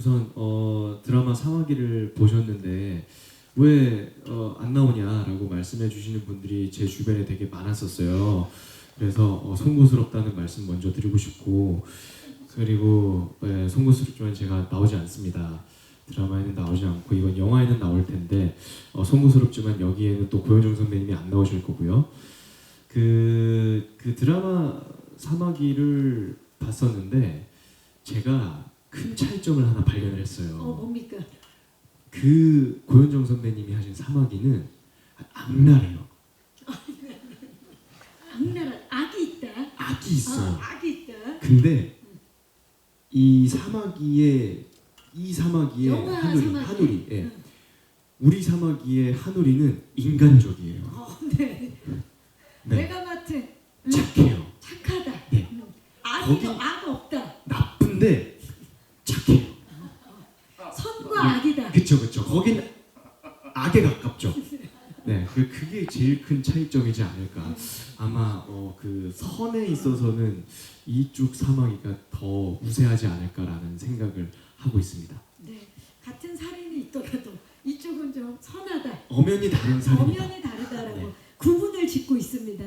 우선 어, 드라마 사마귀를 보셨는데 왜 어, 안 나오냐라고 말씀해 주시는 분들이 제 주변에 되게 많았었어요. 그래서 어, 송구스럽다는 말씀 먼저 드리고 싶고 그리고 예, 송구스럽지만 제가 나오지 않습니다. 드라마에는 나오지 않고 이건 영화에는 나올 텐데 어, 송구스럽지만 여기에는 또 고현정 선배님이 안 나오실 거고요. 그, 그 드라마 사마귀를 봤었는데 제가 큰 차이점을 하나 발견을 했어요. 어 뭡니까? 그 고현정 선배님이 하신 사마귀는 악랄해요. 악나라 악이 있다. 악이 있어요. 어, 악이 있다. 근데 이 사마귀의 이 사마귀의 영화 하누리 사마귀. 하누리 예. 응. 우리 사마귀의 하누리는 인간적이에요. 어, 네. 네. 응. 착해요. 착하다. 네. 응. 악이 거기- 악 없다. 나쁜데 착해. 선과 악이다. 그쵸 그쵸. 거긴 악에 가깝죠. 네, 그, 그게 제일 큰 차이점이지 않을까. 아마 어, 그 선에 있어서는 이쪽 사마귀가 더 우세하지 않을까라는 생각을 하고 있습니다. 네, 같은 살인이 있더라도 이쪽은 좀 선하다. 엄연히 다른 살인. 엄연히 다르다라고 네. 구분을 짓고 있습니다.